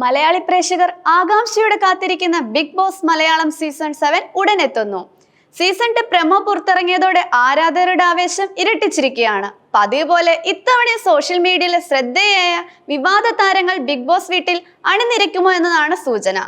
മലയാളി പ്രേക്ഷകർ ആകാംക്ഷയോടെ കാത്തിരിക്കുന്ന Bigg Boss Malayalam season seven ഉടൻ എത്തുന്നു സീസൺ ടു പ്രമോ പുറത്തിറങ്ങിയതോടെ ആരാധകരുടെ ആവേശം ഇരട്ടിച്ചിരിക്കുകയാണ്. പതിവ് പോലെ ഇത്തവണ സോഷ്യൽ മീഡിയയിലെ ശ്രദ്ധേയായ വിവാദ താരങ്ങൾ ബിഗ് ബോസ് വീട്ടിൽ അണിനിരക്കുമോ എന്നതാണ് സൂചന.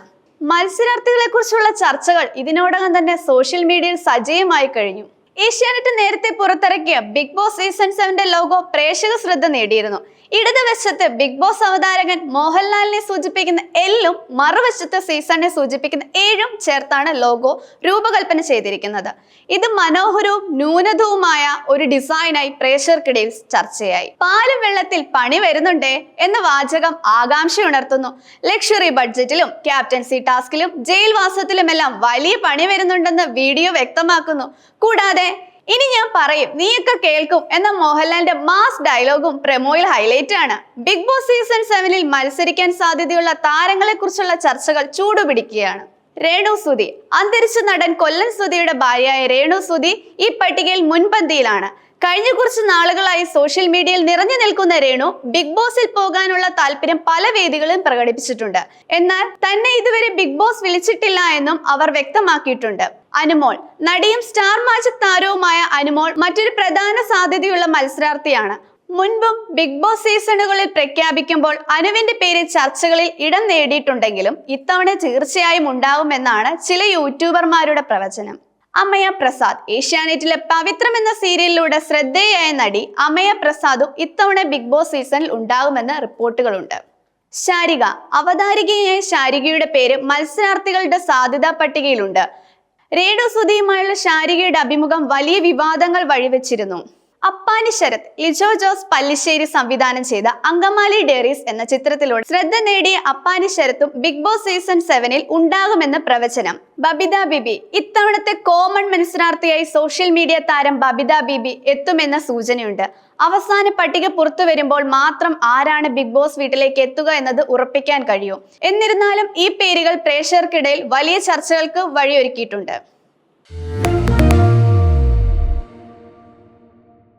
മത്സരാർത്ഥികളെ കുറിച്ചുള്ള ചർച്ചകൾ ഇതിനോടകം തന്നെ സോഷ്യൽ മീഡിയയിൽ സജീവമായി കഴിഞ്ഞു. ഏഷ്യാനെറ്റ് നേരത്തെ പുറത്തിറക്കിയ ബിഗ് ബോസ് സീസൺ സെവന്റെ ലോഗോ പ്രേക്ഷക ശ്രദ്ധ നേടിയിരുന്നു. ഇടതുവശത്ത് ബിഗ് ബോസ് അവതാരകൻ മോഹൻലാലിനെ സൂചിപ്പിക്കുന്ന എല്ലും മറുവശത്ത് സീസണിനെ സൂചിപ്പിക്കുന്ന ഏഴും ചേർത്താണ് ലോഗോ രൂപകൽപ്പന ചെയ്തിരിക്കുന്നത്. ഇത് മനോഹരവും ന്യൂനതവുമായ ഒരു ഡിസൈനായി പ്രേക്ഷകർക്കിടയിൽ ചർച്ചയായി. പാലും വെള്ളത്തിൽ പണി വരുന്നുണ്ടേ എന്ന വാചകം ആകാംക്ഷ ഉണർത്തുന്നു ലക്ഷറി ബഡ്ജറ്റിലും ക്യാപ്റ്റൻസി ടാസ്കിലും ജയിൽവാസത്തിലുമെല്ലാം വലിയ പണി വരുന്നുണ്ടെന്ന് വീഡിയോ വ്യക്തമാക്കുന്നു. കൂടാതെ ഇനി ഞാൻ പറയും നീയൊക്കെ കേൾക്കും എന്ന മോഹൻലാലിന്റെ മാസ് ഡയലോഗും പ്രമോയിൽ ഹൈലൈറ്റ് ആണ്. ബിഗ് ബോസ് സീസൺ സെവനിൽ മത്സരിക്കാൻ സാധ്യതയുള്ള താരങ്ങളെ കുറിച്ചുള്ള ചർച്ചകൾ ചൂടുപിടിക്കുകയാണ്. രേണു സുധി. അന്തരിച്ച നടൻ കൊല്ലൻ സുധിയുടെ ഭാര്യയായ രേണു സുധി ഈ പട്ടികയിൽ മുൻപന്തിയിലാണ്. കഴിഞ്ഞ കുറച്ച് നാളുകളായി സോഷ്യൽ മീഡിയയിൽ നിറഞ്ഞു നിൽക്കുന്ന രേണു ബിഗ് ബോസിൽ പോകാനുള്ള താല്പര്യം പല വേദികളിലും പ്രകടിപ്പിച്ചിട്ടുണ്ട്. എന്നാൽ തന്നെ ഇതുവരെ ബിഗ് ബോസ് വിളിച്ചിട്ടില്ല എന്നും അവർ വ്യക്തമാക്കിയിട്ടുണ്ട്. അനുമോൾ നടിയും സ്റ്റാർ മാജിക് താരവുമായ അനുമോൾ മറ്റൊരു പ്രധാന സാധ്യതയുള്ള മത്സരാർത്ഥിയാണ്. മുൻപും ബിഗ് ബോസ് സീസണുകളിൽ പ്രഖ്യാപിക്കുമ്പോൾ അനുവിന്റെ പേര് ചർച്ചകളിൽ ഇടം നേടിയിട്ടുണ്ടെങ്കിലും ഇത്തവണ തീർച്ചയായും ഉണ്ടാവുമെന്നാണ് ചില യൂട്യൂബർമാരുടെ പ്രവചനം. അമയ പ്രസാദ്. ഏഷ്യാനെറ്റിലെ പവിത്രം എന്ന സീരിയലിലൂടെ ശ്രദ്ധേയായ നടി അമയ പ്രസാദും ഇത്തവണ ബിഗ് ബോസ് സീസണിൽ ഉണ്ടാകുമെന്ന് റിപ്പോർട്ടുകളുണ്ട്. ശാരിക. അവതാരികയായ ശാരികയുടെ പേര് മത്സരാർത്ഥികളുടെ സാധ്യതാ പട്ടികയിലുണ്ട്. രേണു സുധിയുമായുള്ള ശാരികയുടെ അഭിമുഖം വലിയ വിവാദങ്ങൾ വഴിവെച്ചിരുന്നു. അപ്പാനി ശരത് ലിജോ ജോസ് പല്ലിശ്ശേരി സംവിധാനം ചെയ്ത അങ്കമാലി ഡയറീസ് എന്ന ചിത്രത്തിലൂടെ ശ്രദ്ധ നേടിയ അപ്പാനി ശരത്തും ബിഗ് ബോസ് സീസൺ സെവനിൽ ഉണ്ടാകുമെന്ന പ്രവചനം. ബബിത ബിബി ഇത്തവണത്തെ കോമൺ മത്സരാർത്ഥിയായി സോഷ്യൽ മീഡിയ താരം ബബിത ബിബി എത്തുമെന്ന സൂചനയുണ്ട്. അവസാന പട്ടിക പുറത്തു വരുമ്പോൾ മാത്രം ആരാണ് ബിഗ് ബോസ് വീട്ടിലേക്ക് എത്തുക എന്നത് ഉറപ്പിക്കാൻ കഴിയും. എന്നിരുന്നാലും ഈ പേരുകൾ പ്രേക്ഷകർക്കിടയിൽ വലിയ ചർച്ചകൾക്ക് വഴിയൊരുക്കിയിട്ടുണ്ട്.